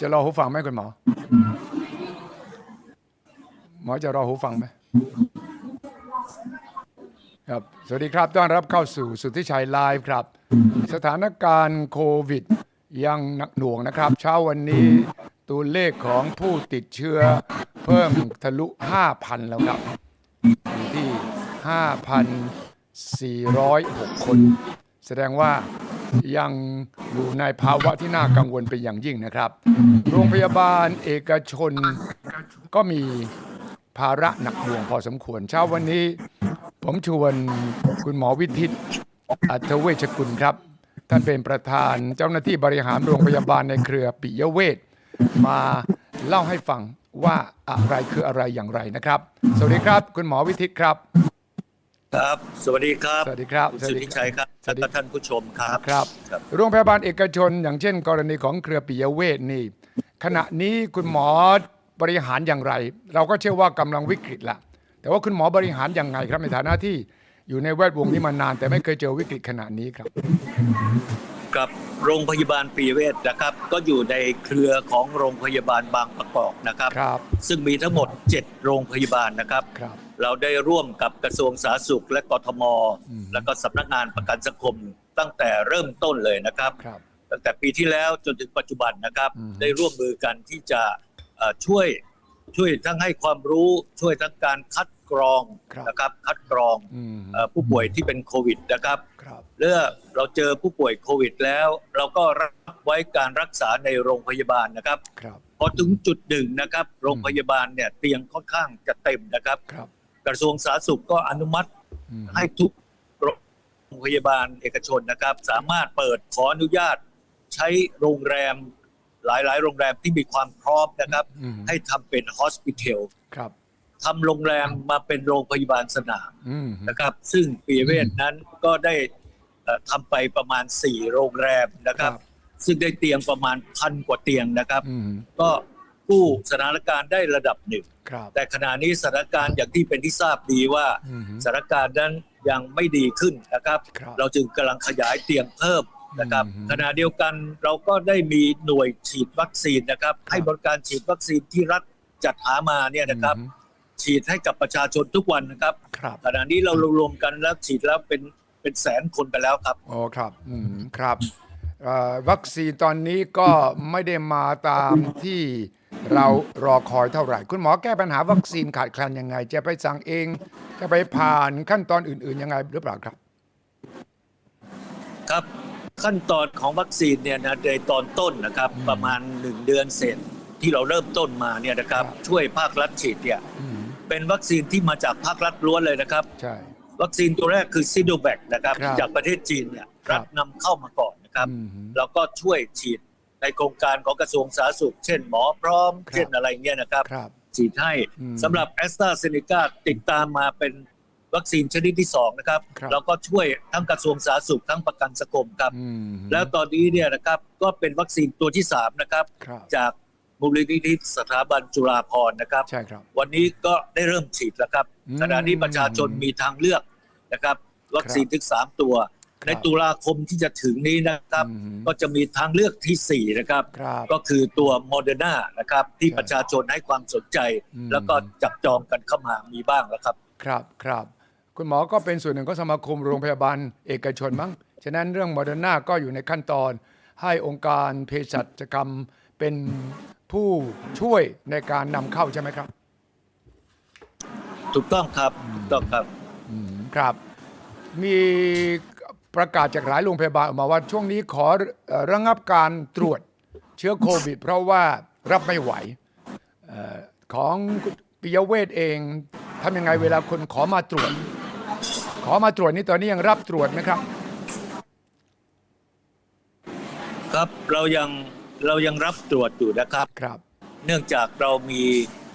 จะรอหูฟังไหมคุณหมอ หมอจะรอหูฟังไหมครับ สวัสดีครับ ต้อนรับเข้าสู่สุทธิชัยไลฟ์ครับ สถานการณ์โควิด ยังหนักหน่วงนะครับ เช้าวันนี้ตัวเลขของผู้ติดเชื้อเพิ่มทะลุ 5,000 แล้วครับอยู่ที่ 5,406 คน แสดงว่า ยังอยู่ในภาวะที่น่ากังวลเป็นอย่างยิ่งนะครับ โรงพยาบาลเอกชนก็มีภาระหนักหน่วงพอสมควร เช้าวันนี้ ผมชวนคุณหมอวิทิตอัธเวชกุลครับ ท่านเป็นประธานเจ้าหน้าที่บริหารโรงพยาบาลในเครือปิยเวทมาเล่าให้ฟังว่าอะไรคืออะไรอย่างไรนะครับ สวัสดีครับ คุณหมอวิทิตครับ ครับ สวัสดีครับ สวัสดีครับคุณสวัสุสทดีธิครับชัยครับสวัสดีและก็ท่านผู้ชมครับครับครับ โรงพยาบาลเอกชน อย่างเช่น กรณีของเครือปิยเวทนี่ ขณะนี้คุณหมอบริหารอย่างไร เราก็เชื่อว่ากำลังวิกฤตละแต่ว่าคุณหมอบริหารอย่างไงครับในฐานะที่อยู่ในแวดวงนี้มานาน แต่ไม่เคยเจอวิกฤตขนาดนี้ครับกับโรงพยาบาลปีเวศนะครับ ก็อยู่ในเครือของโรงพยาบาลบางประกอบนะครับครับซึ่งมีทั้งหมด 7 โรงพยาบาลนะครับครับ เราได้ร่วมกับกระทรวงสาธารณสุขและกทมอืมแล้วก็สำนักงานประกันสังคมตั้งแต่เริ่มต้นเลยนะครับ ครับตั้งแต่ปีที่แล้วจนถึงปัจจุบันนะครับ อืม ได้ร่วมมือกันที่จะเอ่อช่วยช่วยทั้งให้ความรู้ช่วยทั้งการคัดกรองนะครับคัดกรองอืมเอ่อผู้ป่วยที่เป็นโควิดนะครับ ครับเมื่อเราเจอผู้ป่วยโควิดแล้ว เราก็รับไว้การรักษาในโรงพยาบาลนะครับ ครับ พอถึงจุดหนึ่งนะครับ โรงพยาบาลเนี่ยเตียงค่อนข้างจะเต็มนะครับ ครับ กระทรวงสาธารณสุขก็อนุมัติอืมให้ทุกโรงพยาบาลเอกชนนะครับ สามารถเปิดขออนุญาต ใช้โรงแรมหลายๆ โรงแรมที่มีความพร้อมนะครับอืมให้ทำเป็นฮอสพิทอลครับทำโรงแรมมาเป็นโรงพยาบาลสนามอืมนะครับ ซึ่งปีเวศนั้นก็ได้เอ่อทำไปประมาณ 4 โรงแรมนะครับ ซึ่งได้เตียงประมาณพันกว่าเตียงนะครับอืมก็ กู้สถานการณ์ได้ระดับหนึ่งครับแต่ขณะนี้สถานการณ์อย่างที่เป็นที่ทราบดีว่าอืมสถานการณ์นั้นยังไม่ดีขึ้นนะครับครับเราจึงกำลังขยายเตียงเพิ่มนะครับอืมขณะเดียวกันเราก็ได้มีหน่วยฉีดวัคซีนนะครับครับ ให้บริการฉีดวัคซีนที่รัฐจัดหามาเนี่ยนะครับอืมฉีดให้กับประชาชนทุกวันนะครับครับขณะนี้เรารวมๆกันแล้วฉีดแล้วเป็นเป็นแสนคนไปแล้วครับอ๋อครับอืมครับเอ่อวัคซีนตอนนี้ก็ไม่ได้มาตามที่ เรารอคอยเท่าไหร่ คุณหมอแก้ปัญหาวัคซีนขาดแคลนยังไง จะไปสั่งเอง จะไปผ่านขั้นตอนอื่น ๆ ยังไงหรือเปล่าครับ ครับขั้นตอนของวัคซีนเนี่ยนะในตอนต้นนะครับอืมประมาณ1เดือนเสร็จที่เราเริ่มต้นมาเนี่ยนะครับครับช่วยภาครัฐฉีดเนี่ยอืมเป็นวัคซีนที่มาจากภาครัฐล้วนเลยนะครับ ใช่ วัคซีนตัวแรกคือซิโนแวคนะครับครับจากประเทศจีนเนี่ยครับรัฐนำเข้ามาก่อนนะครับอืมแล้วก็ช่วยฉีด ในโครงการของกระทรวงสาธารณสุข เช่นหมอพร้อมครับเช่นอะไรเงี้ยนะครับครับฉีดให้อืมสำหรับแอสตราเซเนกาติดตามมาเป็นวัคซีนชนิดที่สองนะครับครับแล้วก็ช่วยทั้งกระทรวงสาธารณสุขทั้งประกันสังคมครับอืมแล้วตอนนี้เนี่ยนะครับก็เป็นวัคซีนตัวที่3นะครับครับจากมูลนิธิสถาบันจุฬาภรณ์นะครับใช่ครับ วันนี้ก็ได้เริ่มฉีดแล้วครับอืมขณะนี้ประชาชนมีทางเลือกนะครับ วัคซีนถึง 3 ตัวครับ ในตุลาคมที่จะถึงนี้นะครับอืมก็จะมีทางเลือกทีสี่4 นะครับครับ ก็คือตัวโมเดอร์นานะครับ ที่ใช่ประชาชนให้ความสนใจอืมแล้วก็จับจองกันเข้ามามีบ้างแล้วครับ ครับครับ คุณหมอก็เป็นส่วนหนึ่งของสมาคมโรงพยาบาลเอกชนมั้ง ฉะนั้นเรื่องโมเดอร์นาก็อยู่ในขั้นตอนให้องค์การเภสัชกรรมเป็นผู้ช่วยในการนำเข้าใช่ไหมครับ ถูกต้องครับถูกต้องครับอืมครับ มี ประกาศจากหลายโรงพยาบาลออกมาว่าช่วงนี้ขอเอ่อระงับการตรวจเชื้อโควิด เพราะว่ารับไม่ไหวเออของคุณปิยเวทเองทำยังไงเวลาคนขอมาตรวจ ขอมาตรวจนี่ตอนนี้ยังรับตรวจไหมครับ ครับเรายังเรายังรับตรวจอยู่นะครับครับ เนื่องจากเรามี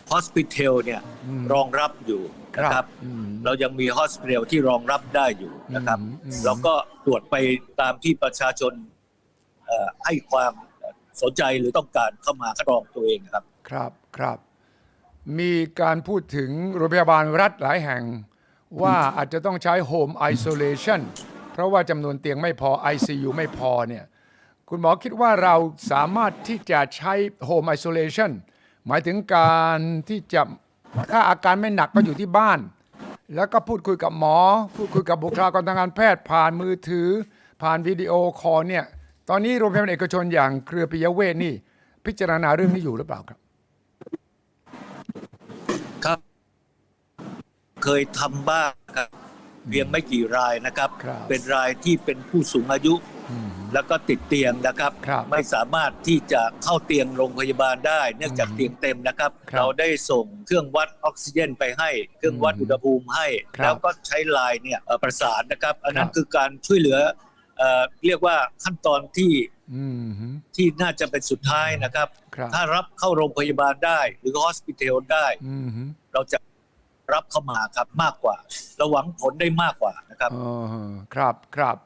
ฮอสพิทอลเนี่ยอืมรองรับอยู่ นะครับอืมเรายังมีฮอสพิทอลที่รองรับได้อยู่นะครับอืมอืมเราก็ตรวจไปตามที่ประชาชนเอ่อให้ความสนใจหรือต้องการเข้ามาคัดกรองตัวเองครับ ครับครับ มีการพูดถึงโรงพยาบาลรัฐหลายแห่ง ว่าอาจจะต้องใช้ Home Isolation เพราะว่าจำนวนเตียงไม่พอ ICU ไม่พอเนี่ยคคุณหมอคิดว่าเราสามารถที่จะใช้ home isolation หมายถึงการที่จะ ถ้าอาการไม่หนักก็อยู่ที่บ้าน แล้วก็พูดคุยกับหมอ พูดคุยกับบุคลากรทางการแพทย์ผ่านมือถือ ผ่านวิดีโอคอลเนี่ย ตอนนี้โรงพยาบาลเอกชนอย่างเครือปิยเวชนี่ พิจารณาเรื่องนี้อยู่หรือเปล่าครับ ครับ เคยทำบ้างครับเพียงไม่กี่รายนะครับ ครับ เป็นรายที่เป็นผู้สูงอายุอืม แล้วก็ติดเตียงนะครับครับ ไม่สามารถที่จะเข้าเตียงโรงพยาบาลได้ เนื่องจากเตียงเต็มนะครับครับเราได้ส่งเครื่องวัดออกซิเจนไปให้ เครื่องวัดอืมอุณหภูมิให้ครับแล้วก็ใช้ไลน์เนี่ยเอ่อประสานนะครับ อันนั้คนรับคือการช่วยเหลือเอ่อเรียกว่าขั้นตอนที่อืมฮึที่น่าจะเป็นสุดท้ายนะครับครับ ถ้ารับเข้าโรงพยาบาลได้ หรือฮอสพิทอลได้อืมฮึเราจะ รับเข้ามาครับมากกว่าเราหวังผลได้มากกว่านะครับอ๋อครับครับ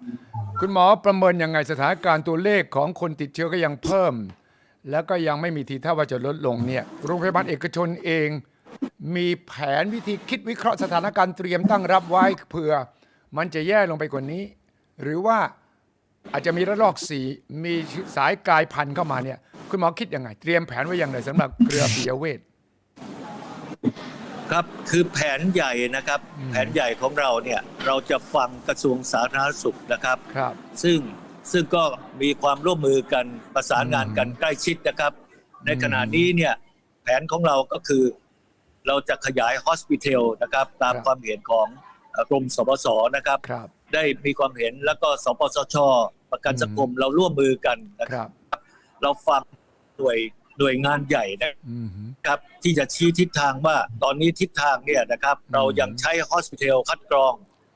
คุณหมอประเมินยังไงสถานการณ์ตัวเลขของคนติดเชื้อก็ยังเพิ่ม แล้วก็ยังไม่มีทีท่าว่าจะลดลงเนี่ยโรงพยาบาลเอกชนเอง มีแผนวิธีคิดวิเคราะห์สถานการณ์เตรียมตั้งรับไว้เผื่อ มันจะแย่ลงไปกว่านี้ หรือว่าอาจจะมีระลอกสีมีสายกลายพันธุ์เข้ามาเนี่ย คุณหมอคิดยังไง เตรียมแผนไว้อย่างไรสำหรับเครือปิยเวช ครับคือแผนใหญ่นะครับอืมแผนใหญ่ของเราเนี่ยเราจะฟังกระทรวงสาธารณสุขนะครับครับ ซึ่งซึ่งก็มีความร่วมมือกันประสานงานกันใกล้ชิดนะครับ ในขณะนี้เนี่ยแผนของเราก็คือ เราจะขยายฮอสพิทอลนะครับ ตามครับความเห็นของเอ่อกรมสปสนะครับครับได้มีความเห็นแล้วก็สปสช ประกันสังคมเราร่วมมือกันนะคครับรับ เราฟังหน่วย หน่วยงานใหญ่นะอืมฮึครับที่จะชี้ทิศทางว่าตอนนี้ทิศทางเนี่ยนะครับอืมเรายังใช้ฮอสพิทอลคัดกรอง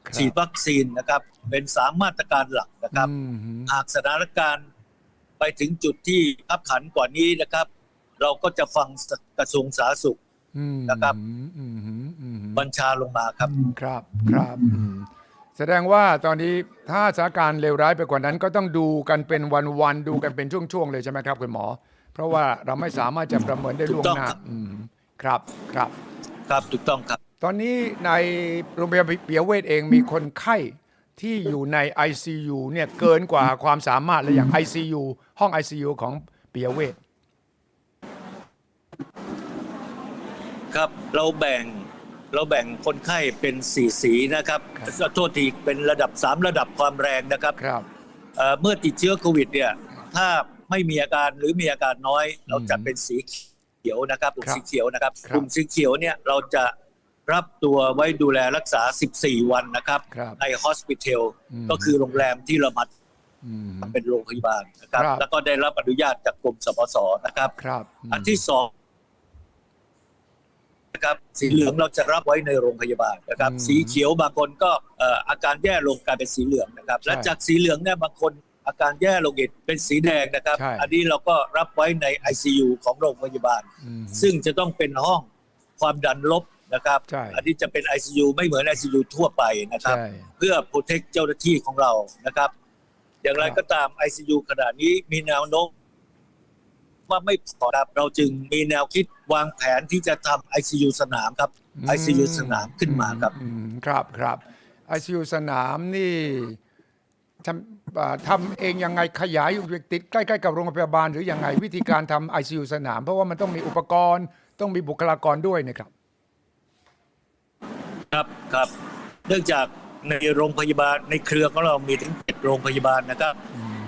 ครับฉีดวัคซีนนะครับเป็นสามมาตรการหลักนะครับอืมฮึหากสถานการณ์ไปถึงจุดที่ขับขันกว่านี้นะครับ เราก็จะฟังกระทรวงสาธารณสุขอืมนะครับอืมฮึอืมฮึบัญชาลงมาครับครับครับอืมแสดงว่าตอนนี้ถ้าสถานการณ์เลวร้ายไปกว่านั้นก็ต้องดูกันเป็นวันๆดูกันเป็นช่วงๆเลยใช่ไหมครับคุณหมอ เพราะว่าเราไม่สามารถจะประเมินได้ล่วงหน้าถูกต้องครับอืมครับครับ ครับถูกต้องครับ ตอนนี้ในโรงพยาบาลเปียเวชเองมีคนไข้ที่อยู่ใน ICU เนี่ยเกินกว่าความสามารถเลยอย่าง ICU ห้อง ICU ของเปียเวชครับเราแบ่งเราแบ่งคนไข้เป็นสี่สีนะครับโทษทีเป็นระดับสามระดับความแรงนะครับครับเอ่อเมื่อติดเชื้อโควิดเนี่ยถ้า ไม่มีอาการหรือมีอาการน้อย เราจัดเป็นสีเขียวนะครับกลุ่มครับสีเขียวนะครับครับกลุ่มสีเขียวเนี่ยเราจะรับตัวไว้ดูแลรักษา 14 วันนะครับครับในฮอสพิทอลอืมก็คือโรงแรมที่เรามาอืมเป็นโรงพยาบาลนะครับครับ แล้วก็ได้รับอนุญาตจากกรมสปสนะครับครับมอันที่สองนะครับ สีเหลืองเราจะรับไว้ในโรงพยาบาลนะครับอืมสีเขียวบางคนก็เอ่ออาการแย่ลงกลายเป็นสีเหลืองนะครับ และใช่จากสีเหลืองเนี่ยบางคน อาการแย่ลงอีกเป็นสีแดงนะครับ ใช่ อันนี้เราก็รับไว้ใน ICU ของโรงพยาบาล อืม ซึ่งจะต้องเป็นห้องความดันลบนะครับ ใช่ อันนี้จะเป็น ICU ไม่เหมือน ICU ทั่วไปนะครับ ใช่ เพื่อ protect เจ้าหน้าที่ของเรานะครับ อย่างไรครับ ก็ตาม ICU ขณะนี้มีแนวโน้มว่าไม่พอครับเราจึงมีแนวคิดวางแผนที่จะทำ ICU สนามครับ ICU สนามขึ้นมาครับ อืมครับครับ ICU สนามนี่ ทำอ่าทำเองยังไงขยายอยู่ติดใกล้ๆกับโรงพยาบาลหรือยังไงวิธีการทำ ICU สนาม เพราะว่ามันต้องมีอุปกรณ์ ต้องมีบุคลากรด้วยนะครับ ครับครับ เนื่องจากในโรงพยาบาลในเครือของเรามีถึงเจ็ดโรงพยาบาลนะครับ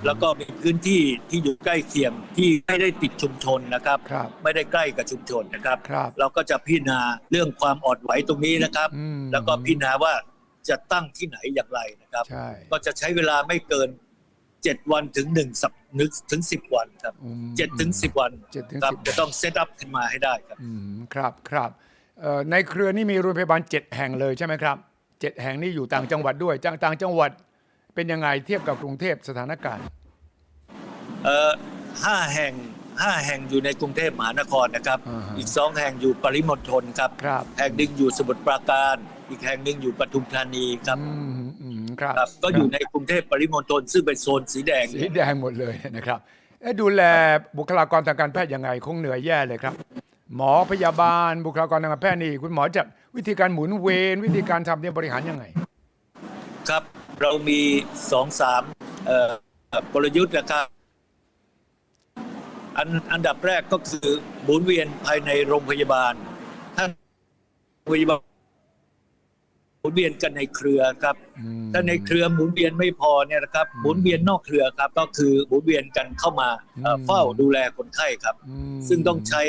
แล้วก็มีพื้นที่ที่อยู่ใกล้เคียงที่ไม่ได้ติดชุมชนนะครับ ครับไม่ได้ใกล้กับชุมชนนะครับ ครับเราก็จะพิจารณาเรื่องความอ่อนไหวตรงนี้นะครับ อืม แล้วก็พิจารณาว่า จะตั้งที่ไหนอย่างไรนะครับ ใช่ ก็จะใช้เวลาไม่เกิน7วันถึง1สัปนึกถึง10วันครับอืม7ถึง10วันเจ็ดถึงครับสิบ จะต้องเซตอัพขึ้นมาให้ได้ครับ อืมครับครับเอ่อในเครือนี่มีโรงพยาบาลเจ็ดแห่งเลยใช่ไหมครับเจ็ดแห่งนี่อยู่ต่างจังหวัดด้วยจังต่างจังหวัดเป็นยังไงเทียบกับกรุงเทพสถานการณ์ เอ่อห้าแห่งห้าแห่งอยู่ในกรุงเทพมหานครนะครับ อ่าฮะอีกสองแห่งอยู่ปริมณฑลครับ ครับ แห่งหนึ่งอยู่สมุทรปราการ อีกแห่งหนึ่งอยู่ปทุมธานีครับอืมอืมครับครับ ก็อยู่ในกรุงเทพปริมณฑลซึ่งเป็นโซนสีแดง สีแดงหมดเลยนะครับเอ๊ะดูแลบุคลากรทางการแพทย์ยังไง คงเหนื่อยแย่เลยครับ หมอพยาบาลบุคลากรทางการแพทย์นี่คุณหมอจะวิธีการหมุนเวรวิธีการทำเนี่ยบริหารยังไง ครับเรามีสองสามเอ่อกลยุทธ์นะครับอันอันดับแรกก็คือหมุนเวียนภายในโรงพยาบาลถ้าโรงพยาบาลห มุนเวียนกันในเครือครับอืมถ้าในเครือหมุนเวียนไม่พอเนี่ยนะครับอืมหมุนเวียนนอกเครือครับ ก็คือหมุนเวียนกันเข้ามาเอ่ออืมเฝ้าดูแลคนไข้ครับอืมซึ่งต้องใช้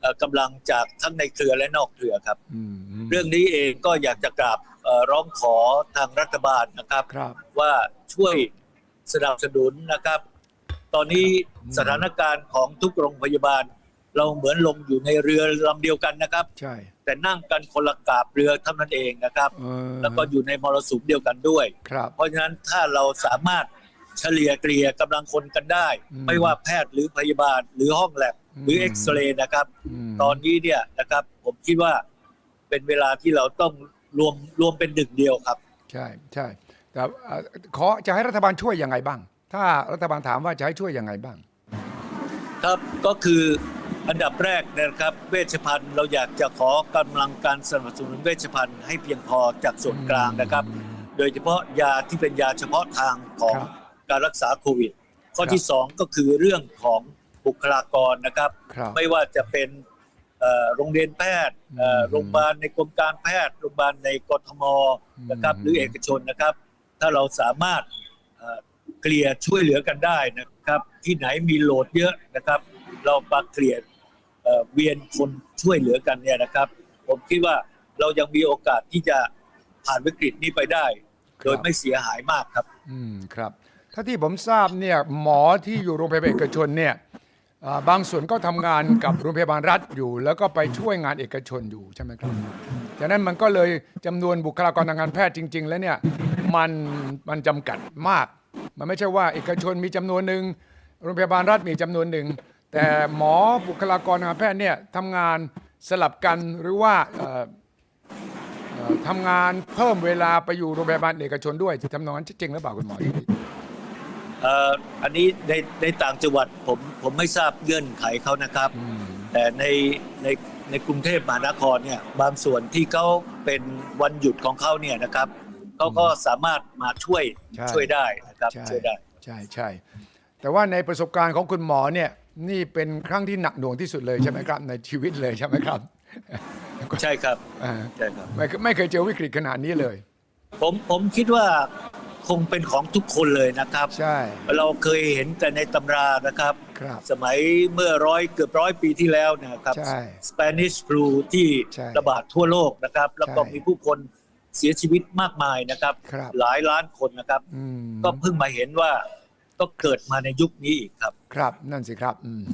เอ่อกำลังจากทั้งในเครือและนอกเครือครับอืมมเรื่องนี้เองก็อยากจะกราบเอ่อร้องขอทางรัฐบาลนะครับครับว่าช่วยสนับสนุนนะครับ ตอนนี้อืมสถานการณ์ของทุกโรงพยาบาล เราเหมือนลงอยู่ในเรือลำเดียวกันนะครับ ใช่ แต่นั่งกันคนละกาบเรือเท่านั้นเองนะครับเออแล้วก็อยู่ในมรสุมเดียวกันด้วยครับเพราะฉะนั้นถ้าเราสามารถเฉลี่ยเกลี่ยกำลังคนกันได้อืมไม่ว่าแพทย์หรือพยาบาล หรือห้องแลบหรือมเอ็กซเรย์นะครับมตอนนี้เนี่ยนะครับ ผมคิดว่าเป็นเวลาที่เราต้องรวมรวมเป็นหนึ่งเดียวครับ ใช่ใช่แต่เอ่อขอจะให้รัฐบาลช่วยยังไงบ้าง ถ้ารัฐบาลถามว่าจะให้ช่วยยังไงบ้าง ครับก็คือ อันดับแรกนะครับเวชภัณฑ์เราอยากจะขอกำลังการสนับสนุนเวชภัณฑ์ให้เพียงพอจากส่วนกลางนะครับ โดยเฉพาะยาที่เป็นยาเฉพาะทางของครับการรักษาโควิด ข้อครับที่สองก็คือเรื่องของบุคลากรนะครับครับไม่ว่าจะเป็นเอ่อโรงเรียนแพทย์เอ่ออืมโรงพยาบาลในกรมการแพทย์โรงพยาบาลในกทมนะครับอืมหรือเอกชนนะครับ ถ้าเราสามารถเอ่อเกลี่ยช่วยเหลือกันได้นะครับ ที่ไหนมีโหลดเยอะนะครับ เรามาเกลี่ย เวียนคนช่วยเหลือกันเนี่ยนะครับ ผมคิดว่าเรายังมีโอกาสที่จะผ่านวิกฤตนี้ไปได้ โดยไม่เสียหายมากครับ อืมครับถ้าที่ผมทราบเนี่ยหมอที่อยู่โรงพยาบาลเอกชนเนี่ยอ่าบางส่วนก็ทำงานกับโรงพยาบาลรัฐอยู่ แล้วก็ไปช่วยงานเอกชนอยู่ใช่ไหมครับฉะนั้นมันก็เลยจำนวนบุคลากรทางการแพทย์จริง ๆ แล้วเนี่ยมันมันจำกัดมาก มันไม่ใช่ว่าเอกชนมีจำนวนหนึ่งโรงพยาบาลรัฐมีจำนวนหนึ่ง แต่หมอบุคลากรทางการแพทย์เนี่ยทำงานสลับกันหรือว่าเอ่อเอ่อทำงานเพิ่มเวลาไปอยู่โรงพยาบาลเอกชนด้วยทำนองนั้นจริงหรือเปล่าคุณหมอเอ่ออันนี้ในในต่างจังหวัดผมผมไม่ทราบเงื่อนไขเขานะครับ อืมแต่ในในในกรุงเทพมหานครเนี่ยบางส่วนที่เขาเป็นวันหยุดของเขาเนี่ยนะครับเขาก็สามารถมาช่วยใช่ ช่วยได้นะครับใช่ช่วยได้ ใช่ใช่แต่ว่าในประสบการณ์ของคุณหมอเนี่ย นี่เป็นครั้งที่หนักหน่วงที่สุดเลยใช่ไหมครับ ในชีวิตเลยใช่ไหมครับใช่ครับอ่าใช่ครับไม่ไม่เคยเจอวิกฤตขนาดนี้เลย ผมผมคิดว่าคงเป็นของทุกคนเลยนะครับ ใช่ เราเคยเห็นแต่ในตำรานะครับครับ สมัยเมื่อร้อยเกือบร้อยปีที่แล้วนะครับใช่ Spanish flu ที่ใช่ระบาดทั่วโลกนะครับ แล้วก็ใช่มีผู้คนเสียชีวิตมากมายนะครับครับหลายล้านคนนะครับอืมก็เพิ่งมาเห็นว่า ก็เกิดมาในยุคนี้อีกครับ ครับนั่นสิครับอืม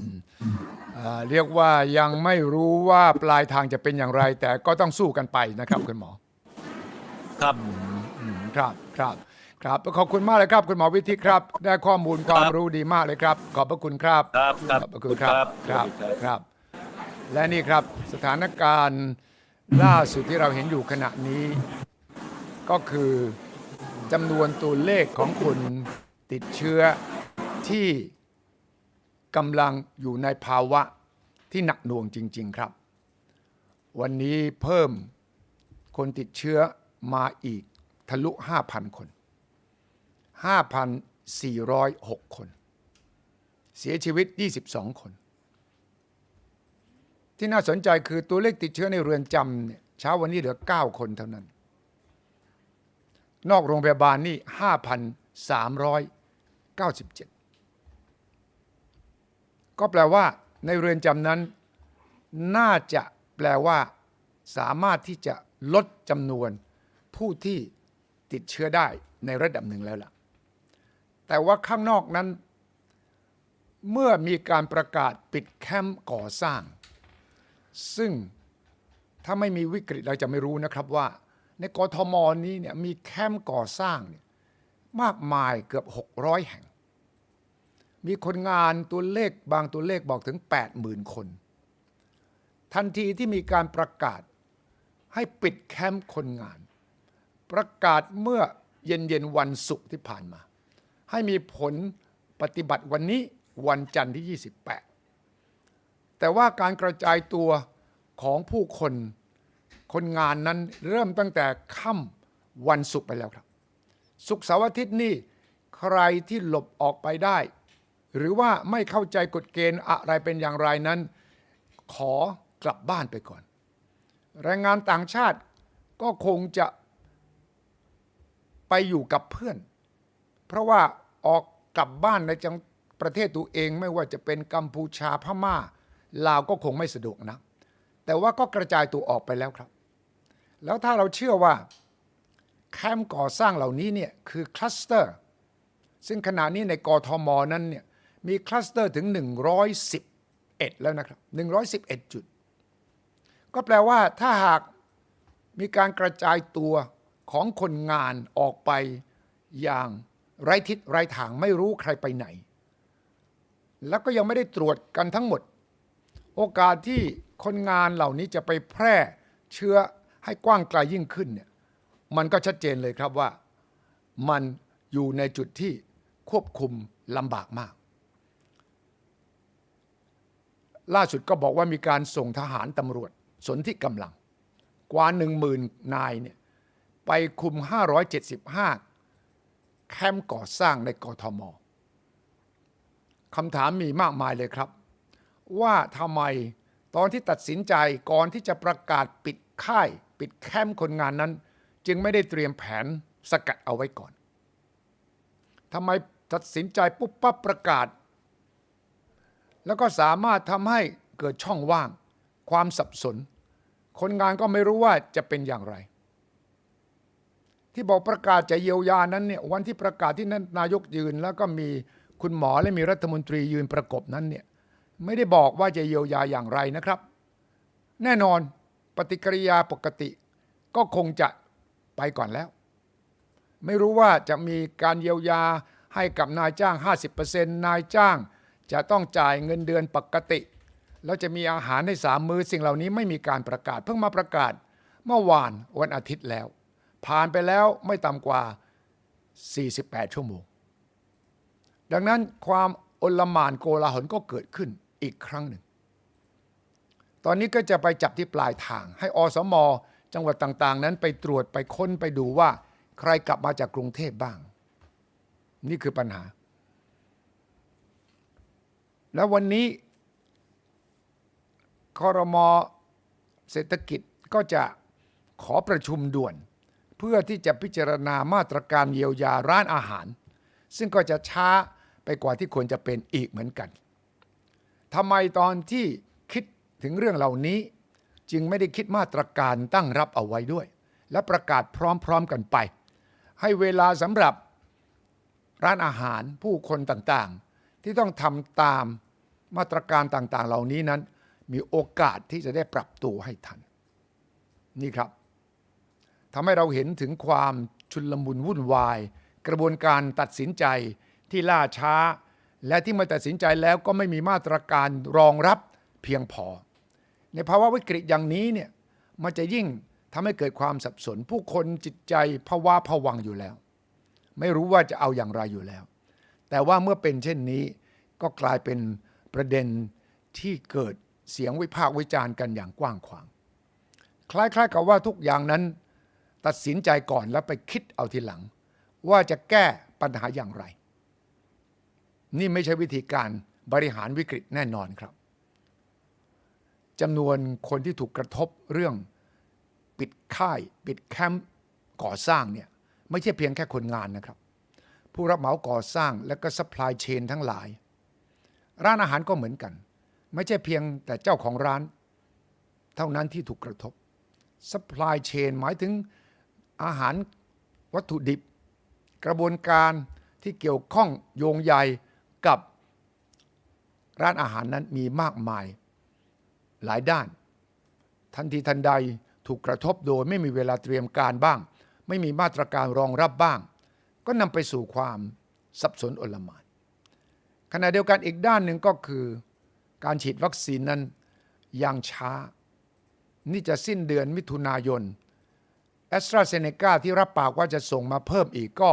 อืมอ่าเรียกว่ายังไม่รู้ว่าปลายทางจะเป็นอย่างไร แต่ก็ต้องสู้กันไปนะครับคุณหมอ ครับ อืมครับครับครับขอบคุณมากเลยครับ คุณหมอวิทิตครับ ได้ข้อมูลความครับรู้ดีมากเลยครับ ขอบพระคุณครับ ครับครับขอบพระคุณครับครับครับสวัสดีครับ ครับ และนี่ครับสถานการณ์ล่าสุดที่เราเห็นอยู่ขณะนี้ ก็คือจำนวนตัวเลขของคน ติดเชื้อที่กำลังอยู่ในภาวะที่หนักหน่วงจริง ๆ ครับ วันนี้เพิ่มคนติดเชื้อมาอีกทะลุ 5,000 คน 5,406 คน เสียชีวิต 22 คน ที่น่าสนใจคือตัวเลขติดเชื้อในเรือนจำเนี่ยเช้าวันนี้เหลือ 9 คนเท่านั้น นอกโรงพยาบาลนี่ 97 ก็แปลว่าในเรือนจำนั้น น่าจะแปลว่า สามารถที่จะลดจำนวนผู้ที่ติดเชื้อได้ในระดับหนึ่งแล้วล่ะ แต่ว่าข้างนอกนั้น เมื่อมีการประกาศปิดแคมป์ก่อสร้าง ซึ่งถ้าไม่มีวิกฤตเราจะไม่รู้นะครับว่า ในกทมนี้เนี่ยมีแคมป์ก่อสร้างเนี่ย มากมายเกือบ 600 แห่ง มีคนงานตัวเลขบางตัวเลขบอกถึง 80,000 คน ทันทีที่มีการประกาศให้ปิดแคมป์คนงาน ประกาศเมื่อเย็นเย็นวันศุกร์ที่ผ่านมา ให้มีผลปฏิบัติวันนี้วันจันทร์ที่ 28 แต่ว่าการกระจายตัวของผู้คนคนงานนั้นเริ่มตั้งแต่ค่ำวันศุกร์ไปแล้วครับ ศุกร์เสาร์อาทิตย์นี่ใครที่หลบออกไปได้ หรือว่าไม่เข้าใจกฎเกณฑ์อะไรเป็นอย่างไรนั้น ขอกลับบ้านไปก่อน แรงงานต่างชาติก็คงจะไปอยู่กับเพื่อน เพราะว่าออกกลับบ้านในจังประเทศตัวเองไม่ว่าจะเป็นกัมพูชาพม่าลาวก็คงไม่สะดวกนะ แต่ว่าก็กระจายตัวออกไปแล้วครับ แล้วถ้าเราเชื่อว่า แคมป์ก่อสร้างเหล่านี้เนี่ยคือคลัสเตอร์ ซึ่งขณะนี้ในกทมนั้นเนี่ยมีคลัสเตอร์ถึง 111 แล้วนะครับ 111 จุด ก็แปลว่าถ้าหากมีการกระจายตัวของคนงานออกไปอย่างไร้ทิศไร้ทางไม่รู้ใครไปไหน แล้วก็ยังไม่ได้ตรวจกันทั้งหมด โอกาสที่คนงานเหล่านี้จะไปแพร่เชื้อให้กว้างไกลยิ่งขึ้นเนี่ย มันก็ชัดเจนเลยครับว่ามันอยู่ในจุดที่ควบคุมลำบากมาก ล่าสุดก็บอกว่ามีการส่งทหารตำรวจสนที่กำลัง กว่าหนึ่งหมื่นนายเนี่ยไปคุม 575 แคมป์ก่อสร้างในกทมคำถามมีมากมายเลยครับ ว่าทำไมตอนที่ตัดสินใจก่อนที่จะประกาศปิดค่าย ปิดแคมป์คนงานนั้น จึงไม่ได้เตรียมแผนสกัดเอาไว้ก่อนทำไมตัดสินใจปุ๊บปั๊บประกาศ แล้วก็สามารถทำให้เกิดช่องว่าง ความสับสน คนงานก็ไม่รู้ว่าจะเป็นอย่างไร ที่บอกประกาศจะเยียวยานั้นเนี่ยวันที่ประกาศที่นั้นนายกยืน แล้วก็มีคุณหมอและมีรัฐมนตรียืนประกบนั้นเนี่ยไม่ได้บอกว่าจะเยียวยาอย่างไรนะครับ แน่นอนปฏิกิริยาปกติก็คงจะ ไปก่อนแล้ว ไม่รู้ว่าจะมีการเยียวยาให้กับนายจ้าง 50%นายจ้างจะต้องจ่ายเงินเดือนปกติ แล้วจะมีอาหารให้สามมือสิ่งเหล่านี้ไม่มีการประกาศ เพิ่งมาประกาศเมื่อวานวันอาทิตย์แล้ว ผ่านไปแล้วไม่ต่ำกว่า 48 ชั่วโมง ดังนั้นความโอลหมานโกลาหลก็เกิดขึ้นอีกครั้งหนึ่ง ตอนนี้ก็จะไปจับที่ปลายทางให้อสม จังหวัดต่างๆ นั้นไปตรวจไปค้นไปดูว่า ใครกลับมาจากกรุงเทพบ้าง นี่คือปัญหา แล้ววันนี้คอรมอเศรษฐกิจก็จะขอประชุมด่วน เพื่อที่จะพิจารณามาตรการเยียวยาร้านอาหาร ซึ่งก็จะช้าไปกว่าที่ควรจะเป็นอีกเหมือนกันทำไมตอนที่คิดถึงเรื่องเหล่านี้ จึงไม่ได้คิดมาตรการตั้งรับเอาไว้ด้วย และประกาศพร้อมๆกันไป ให้เวลาสำหรับร้านอาหารผู้คนต่างๆ ที่ต้องทำตามมาตรการต่างๆ เหล่านี้นั้น มีโอกาสที่จะได้ปรับตัวให้ทัน นี่ครับทำให้เราเห็นถึงความชุลมุนวุ่นวาย กระบวนการตัดสินใจที่ล่าช้า และที่มื่อตัดสินใจแล้วก็ไม่มีมาตรการรองรับเพียงพอ ในภาวะวิกฤตอย่างนี้เนี่ยมันจะยิ่งทำให้เกิดความสับสน ผู้คนจิตใจภาวะผวังอยู่แล้ว ไม่รู้ว่าจะเอาอย่างไรอยู่แล้ว แต่ว่าเมื่อเป็นเช่นนี้ก็กลายเป็นประเด็นที่เกิดเสียงวิพากษ์วิจารณ์กันอย่างกว้างขวาง คล้ายๆกับว่าทุกอย่างนั้น ตัดสินใจก่อนแล้วไปคิดเอาทีหลัง ว่าจะแก้ปัญหาอย่างไร นี่ไม่ใช่วิธีการบริหารวิกฤตแน่นอนครับ จำนวนคนที่ถูกกระทบเรื่องปิดค่าย ปิดแคมป์ก่อสร้างเนี่ยไม่ใช่เพียงแค่คนงานนะครับ ผู้รับเหมาก่อสร้างและก็ซัพพลายเชนทั้งหลาย ร้านอาหารก็เหมือนกัน ไม่ใช่เพียงแต่เจ้าของร้าน เท่านั้นที่ถูกกระทบซัพพลายเชนหมายถึงอาหารวัตถุดิบ กระบวนการที่เกี่ยวข้องโยงใยกับร้านอาหารนั้นมีมากมาย หลายด้าน ทันทีทันใดถูกกระทบโดยไม่มีเวลาเตรียมการบ้าง ไม่มีมาตรการรองรับบ้าง ก็นำไปสู่ความสับสนอลหมานขณะเดียวกันอีกด้านหนึ่งก็คือ การฉีดวัคซีนนั้นยังช้า นี่จะสิ้นเดือนมิถุนายนแอสตราเซเนกาที่รับปากว่าจะส่งมาเพิ่มอีกก็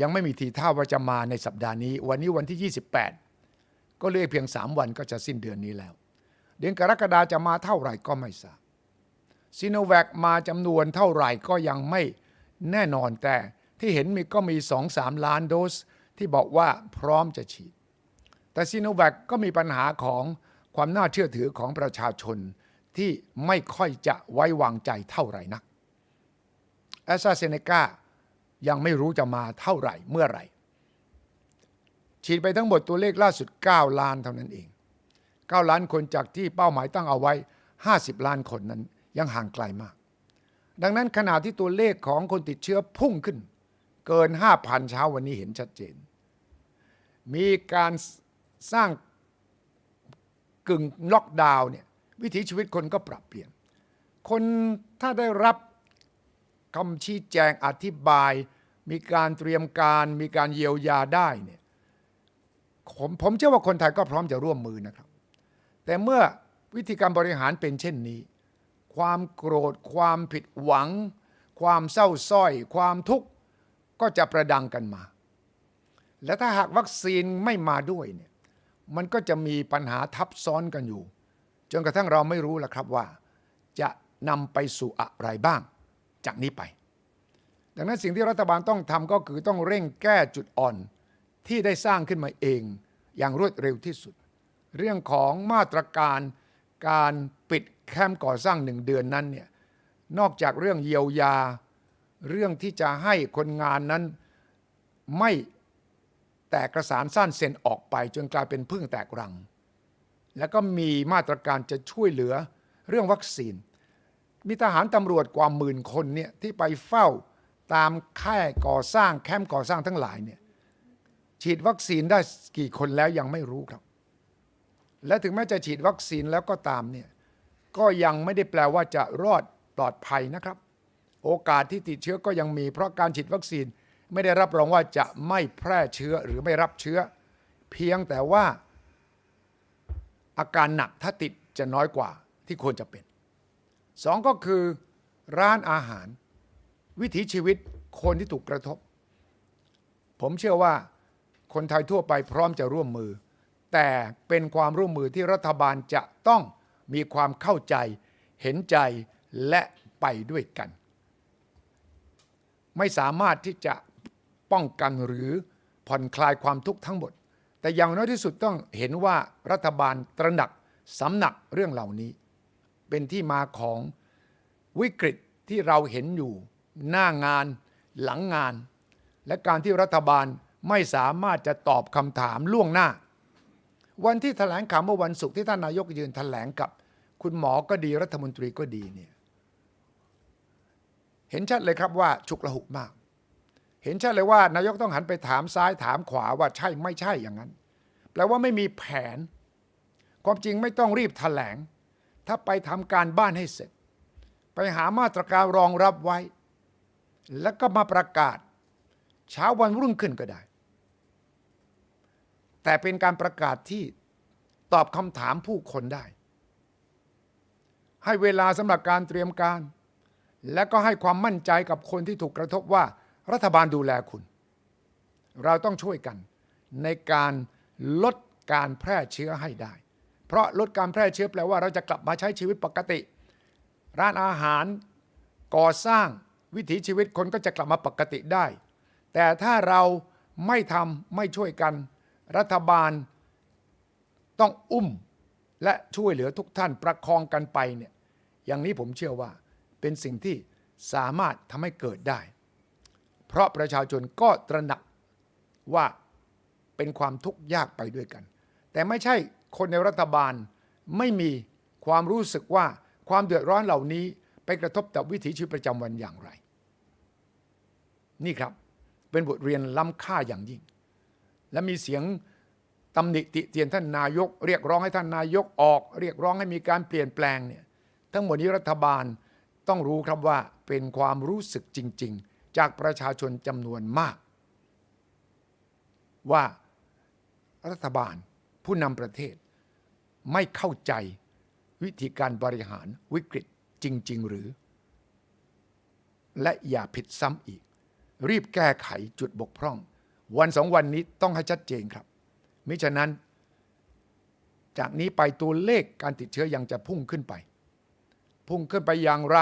ยังไม่มีทีท่าว่าจะมาในสัปดาห์นี้ วันนี้วันที่ 28 ก็เหลือเพียง 3 วันก็จะสิ้นเดือนนี้แล้ว เดือนกรกฎาจะมาเท่าไหร่ก็ไม่ทราบซีโนแวคมาจำนวนเท่าไหร่ก็ยังไม่แน่นอนแต่ที่เห็นมีก็มี2-3 ล้านโดส ที่บอกว่าพร้อมจะฉีด แต่ซีโนแวคก็มีปัญหาของความน่าเชื่อถือของประชาชนที่ไม่ค่อยจะไว้วางใจเท่าไหร่นักแอสตราเซเนกายังไม่รู้จะมาเท่าไหร่เมื่อไหร่ ฉีดไปทั้งหมดตัวเลขล่าสุด 9 ล้านเท่านั้นเอง 9 ล้านคนจากที่เป้าหมายตั้งเอาไว้ 50 ล้านคนนั้นยังห่างไกลมาก ดังนั้นขณะที่ตัวเลขของคนติดเชื้อพุ่งขึ้น เกิน 5,000 เช้าวันนี้เห็นชัดเจน มีการสร้างกึ่งล็อกดาวน์เนี่ยวิถีชีวิตคนก็ปรับเปลี่ยน คนถ้าได้รับคำชี้แจงอธิบาย มีการเตรียมการ มีการเยียวยาได้เนี่ยผมผมเชื่อว่าคนไทยก็พร้อมจะร่วมมือนะครับ แต่เมื่อวิธีการบริหารเป็นเช่นนี้ ความโกรธ ความผิดหวัง ความเศร้าส้อย ความทุกข์ก็จะประดังกันมา และถ้าหากวัคซีนไม่มาด้วยเนี่ยมันก็จะมีปัญหาทับซ้อนกันอยู่ จนกระทั่งเราไม่รู้ล้วครับว่า จะนำไปสู่อะไรบ้าง จากนี้ไป ดังนั้นสิ่งที่รัฐบาลต้องทำก็คือต้องเร่งแก้จุดอ่อนที่ได้สร้างขึ้นมาเองอย่างรวดเร็วที่สุด เรื่องของมาตรการการปิดแคมป์ก่อสร้างหนึ่งเดือนนั้นเนี่ยนอกจากเรื่องเยียวยา เรื่องที่จะให้คนงานนั้นไม่แตกกระสานสั้นเซ็นออกไปจนกลายเป็นพึ่งแตกรัง แล้วก็มีมาตรการจะช่วยเหลือเรื่องวัคซีน มีทหารตำรวจกว่าหมื่นคนเนี่ยที่ไปเฝ้าตามค่ายก่อสร้างแคมป์ก่อสร้างทั้งหลายเนี่ยฉีดวัคซีนได้กี่คนแล้วยังไม่รู้ครับ และถึงแม้จะฉีดวัคซีนแล้วก็ตามเนี่ยก็ยังไม่ได้แปลว่าจะรอดปลอดภัยนะครับ โอกาสที่ติดเชื้อก็ยังมี เพราะการฉีดวัคซีนไม่ได้รับรองว่าจะไม่แพร่เชื้อหรือไม่รับเชื้อ เพียงแต่ว่าอาการหนักถ้าติดจะน้อยกว่าที่ควรจะเป็นสองก็คือร้านอาหาร วิถีชีวิตคนที่ถูกกระทบ ผมเชื่อว่าคนไทยทั่วไปพร้อมจะร่วมมือ แต่เป็นความร่วมมือที่รัฐบาลจะต้องมีความเข้าใจเห็นใจและไปด้วยกัน ไม่สามารถที่จะป้องกันหรือผ่อนคลายความทุกข์ทั้งหมด แต่อย่างน้อยที่สุดต้องเห็นว่ารัฐบาลตระหนักสำหนักเรื่องเหล่านี้ เป็นที่มาของวิกฤตที่เราเห็นอยู่ หน้างานหลังงาน และการที่รัฐบาลไม่สามารถจะตอบคำถามล่วงหน้า วันที่แถลงข่าวเมื่อวันศุกร์ที่ท่านนายกยืนแถลงกับ คุณหมอก็ดีรัฐมนตรีก็ดีเนี่ยเห็นชัดเลยครับว่าฉุกละหุกมาก เห็นชัดเลยว่านายกต้องหันไปถามซ้ายถามขวาว่าใช่ไม่ใช่อย่างนั้นแปลว่าไม่มีแผน ความจริงไม่ต้องรีบแถลง ถ้าไปทำการบ้านให้เสร็จ ไปหามาตรการรองรับไว้ แล้วก็มาประกาศ เช้าวันรุ่งขึ้นก็ได้ แต่เป็นการประกาศที่ตอบคำถามผู้คนได้ ให้เวลาสำหรับการเตรียมการ และก็ให้ความมั่นใจกับคนที่ถูกกระทบว่ารัฐบาลดูแลคุณ เราต้องช่วยกันในการลดการแพร่เชื้อให้ได้ เพราะลดการแพร่เชื้อแปลว่าเราจะกลับมาใช้ชีวิตปกติ ร้านอาหารก่อสร้างวิถีชีวิตคนก็จะกลับมาปกติได้ แต่ถ้าเราไม่ทำไม่ช่วยกัน รัฐบาลต้องอุ้มและช่วยเหลือทุกท่านประคองกันไปเนี่ยอย่างนี้ผมเชื่อว่าเป็นสิ่งที่สามารถทำให้เกิดได้ เพราะประชาชนก็ตระหนักว่าเป็นความทุกข์ยากไปด้วยกัน แต่ไม่ใช่คนในรัฐบาลไม่มีความรู้สึกว่าความเดือดร้อนเหล่านี้ไปกระทบต่อวิถีชีวิตประจำวันอย่างไร นี่ครับเป็นบทเรียนล้ำค่าอย่างยิ่ง และมีเสียงตำหนิติเตียนท่านนายก เรียกร้องให้ท่านนายกออก เรียกร้องให้มีการเปลี่ยนแปลงเนี่ยทั้งหมดนี้รัฐบาลต้องรู้ครับว่าเป็นความรู้สึกจริง ๆ จากประชาชนจำนวนมาก ว่ารัฐบาลผู้นำประเทศไม่เข้าใจวิธีการบริหารวิกฤตจริง ๆ หรือ และอย่าผิดซ้ำอีก รีบแก้ไขจุดบกพร่อง วันสองวันนี้ต้องให้ชัดเจนครับ มิฉะนั้น จากนี้ไปตัวเลขการติดเชื้อยังจะพุ่งขึ้นไป พุ่งขึ้นไปอย่างไร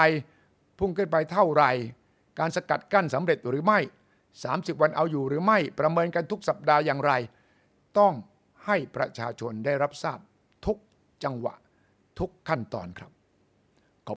พุ่งขึ้นไปเท่าไหร่ การสกัดกั้นสำเร็จหรือไม่ 30 วันเอาอยู่หรือไม่ประเมินกันทุกสัปดาห์อย่างไร ต้องให้ประชาชนได้รับทราบทุกจังหวะทุกขั้นตอนครับ